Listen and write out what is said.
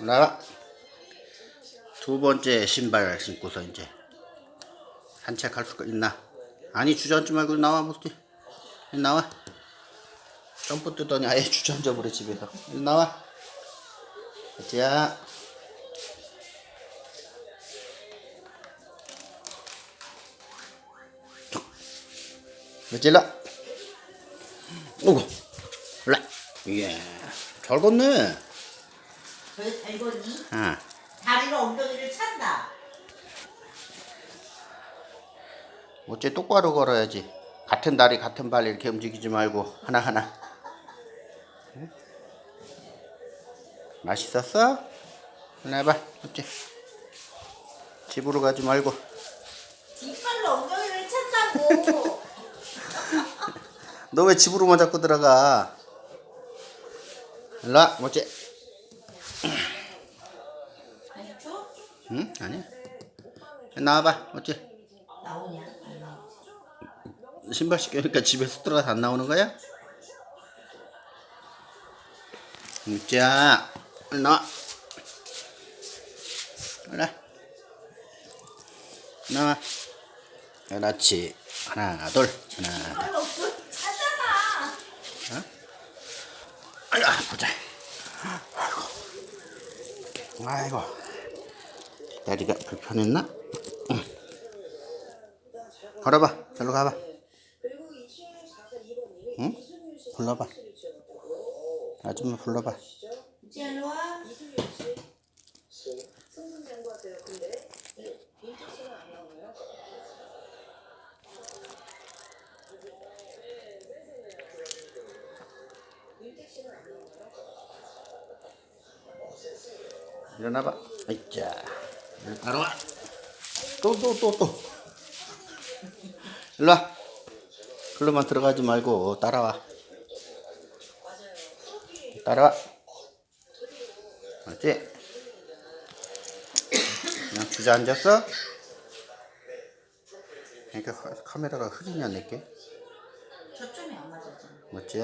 나와. 두 번째 신발 신고서 이제 산책할 수가 있나? 아니 주저앉지 말고 나와 무슨 나와. 점프 뜨더니 아예 주저앉아 버려 집에서. 나와. 자. 며칠라? 오고. 올라. 예. 잘 걷네. 왜 달거니? 아. 다리로 엉덩이를 찬다. 어째 똑바로 걸어야지. 같은 다리 같은 발 이렇게 움직이지 말고 하나 하나. 응? 맛있었어? 하나 해봐. 어째? 집으로 가지 말고. 뒷발로 엉덩이를 찬다고. 너 왜 집으로만 자꾸 들어가? 일로와. 어째? 아니 줘? 응? 아니야. 나와봐. 어째? 나오냐? 안. 신발 신으니까 집에서 들어가서 안 나오는 거야? 자, 나와. 올라. 나와. 그렇지. 하나, 둘. 하나, 뒷발로 엉덩이 차잖아. 아이고, 보자. 아이고. 아이고. 다리가 불편했나? 응. 걸어봐. 저로 가봐. 응? 불러봐. 아줌마 불러봐. 일어나봐. 아이자. 따라와. 또, 또, 또, 또. 일로 와. 글로만 들어가지 말고 따라와. 따라와. 맞지? 그냥 주저앉았어? 그러니까 카- 카메라가 흐리냐 내게? 저점이 안 맞았잖아. 맞지?